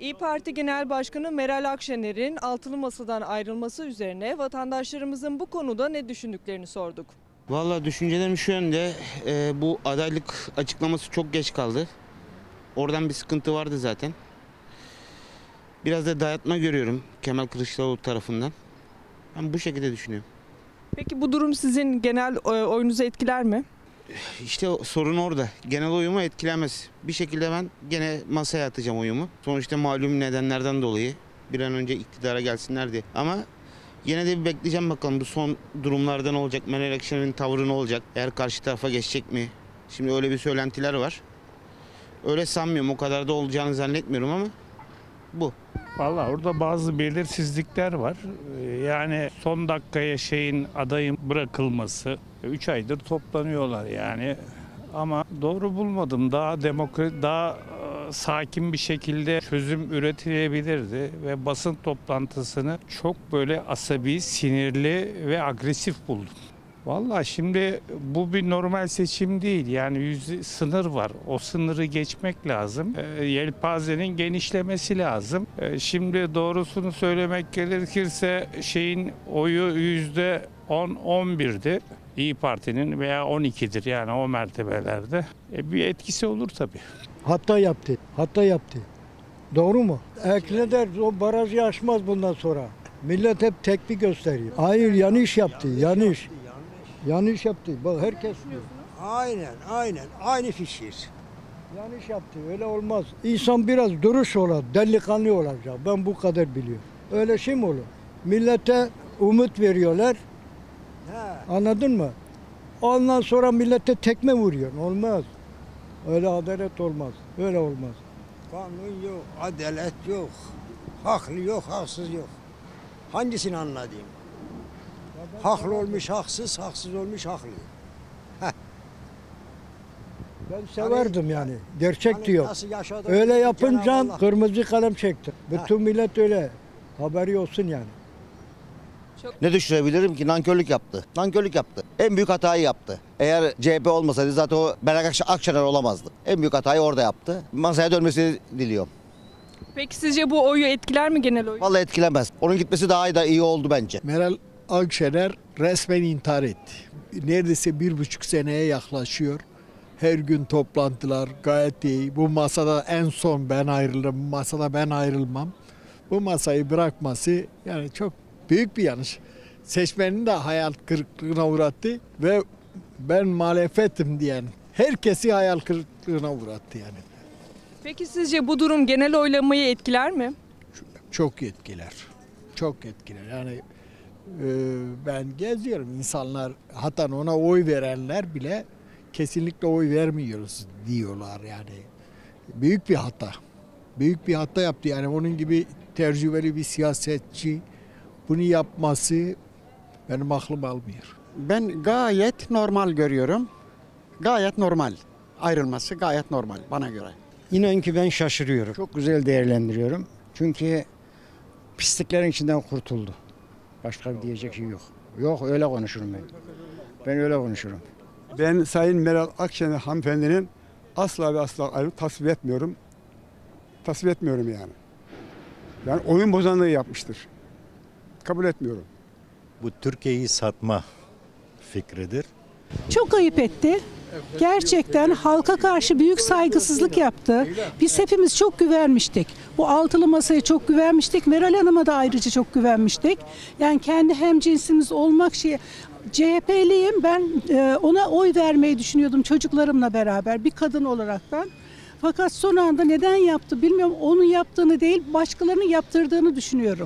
İyi Parti Genel Başkanı Meral Akşener'in altılı masadan ayrılması üzerine vatandaşlarımızın bu konuda ne düşündüklerini sorduk. Valla düşüncelerim şu yönde. e, bu adaylık açıklaması çok geç kaldı. Oradan bir sıkıntı vardı zaten. Biraz da dayatma görüyorum Kemal Kılıçdaroğlu tarafından. Ben bu şekilde düşünüyorum. Peki bu durum sizin genel e, oyunuzu etkiler mi? İşte sorun orada. Genel oyumu etkilemez. Bir şekilde ben gene masaya atacağım oyumu. Sonuçta malum nedenlerden dolayı bir an önce iktidara gelsinler diye. Ama yine de bir bekleyeceğim bakalım bu son durumlarda ne olacak? Meral Akşener'in tavrı ne olacak? Eğer karşı tarafa geçecek mi? Şimdi öyle bir söylentiler var. Öyle sanmıyorum. O kadar da olacağını zannetmiyorum ama bu. Valla orada bazı belirsizlikler var. Ee, Yani son dakikaya şeyin adayın bırakılması. 3 aydır toplanıyorlar yani. Ama doğru bulmadım. Daha demokrat, daha e, sakin bir şekilde çözüm üretilebilirdi ve basın toplantısını çok böyle asabi, sinirli ve agresif buldum. Valla şimdi bu bir normal seçim değil. Yani yüz, sınır var. O sınırı geçmek lazım. E, yelpazenin genişlemesi lazım. E, şimdi doğrusunu söylemek gerekirse şeyin oyu yüzde 10-11'di. İyi Parti'nin veya 12'dir yani o mertebelerde. E, bir etkisi olur tabii. Hatta yaptı. Hatta yaptı. Doğru mu? Ekleder o barajı aşmaz bundan sonra. Millet hep tepki gösteriyor. Hayır yanlış yaptı. Yanlış. Yanlış yaptı. Bak herkes diyor. Aynen, aynen. Aynı fikir. Yanlış yaptı. Öyle olmaz. İnsan biraz duruş ola, delikanlı olacak. Ben bu kadar biliyorum. Öyle şey mi olur? Millete umut veriyorlar. He. Anladın mı? Ondan sonra millete tekme vuruyor. Olmaz. Öyle adalet olmaz. Öyle olmaz. Kanun yok, adalet yok. Haklı yok, haksız yok. Hangisini anladayım? Haklı olmuş haksız, haksız olmuş haklı. Ben severdim yani. Gerçek Hani diyor. Yaşadım? Öyle yapınca kırmızı kalem çekti. Bütün millet öyle. Haberi olsun yani. Ne düşünebilirim ki? Nankörlük yaptı. Nankörlük yaptı. En büyük hatayı yaptı. Eğer CHP olmasaydı zaten o Meral Akş- Akşener olamazdı. En büyük hatayı orada yaptı. Masaya dönmesini diliyorum. Peki sizce bu oyu etkiler mi genel oyu? Vallahi etkilemez. Onun gitmesi daha da iyi oldu bence. Meral Akşener resmen intihar etti. Neredeyse bir buçuk seneye yaklaşıyor. Her gün toplantılar gayet iyi. Bu masada en son ben ayrılırım. Bu masada ben ayrılmam. Bu masayı bırakması yani çok büyük bir yanlış. Seçmenin de hayal kırıklığına uğrattı ve ben muhalefetim diyen herkesi hayal kırıklığına uğrattı yani. Peki sizce bu durum genel oylamayı etkiler mi? çok etkiler. Çok etkiler. Yani ben geziyorum insanlar hatta ona oy verenler bile kesinlikle oy vermiyoruz diyorlar yani. Büyük bir hata. Büyük bir hata yaptı yani onun gibi tecrübeli bir siyasetçi bunu yapması benim aklım almıyor. Ben gayet normal görüyorum. Gayet normal. Ayrılması gayet normal bana göre. İnan ki ben şaşırıyorum. Çok güzel değerlendiriyorum. Çünkü pisliklerin içinden kurtuldu. Başka bir diyecek şey yok. Yok öyle konuşurum ben. Ben öyle konuşurum. Ben Sayın Meral Akşener hanımefendinin asla ve asla ayrılık tasvip etmiyorum. Tasvip etmiyorum yani. Yani oyun bozanlığı yapmıştır. Kabul etmiyorum. Bu Türkiye'yi satma fikridir. Çok ayıp etti. Gerçekten halka karşı büyük saygısızlık yaptı. Biz hepimiz çok güvenmiştik. Bu altılı masaya çok güvenmiştik. Meral Hanım'a da ayrıca çok güvenmiştik. Yani kendi hem cinsimiz olmak şey CHP'liyim. Ben e, ona oy vermeyi düşünüyordum çocuklarımla beraber bir kadın olaraktan. Fakat son anda neden yaptı bilmiyorum. Onun yaptığını değil başkalarının yaptırdığını düşünüyorum.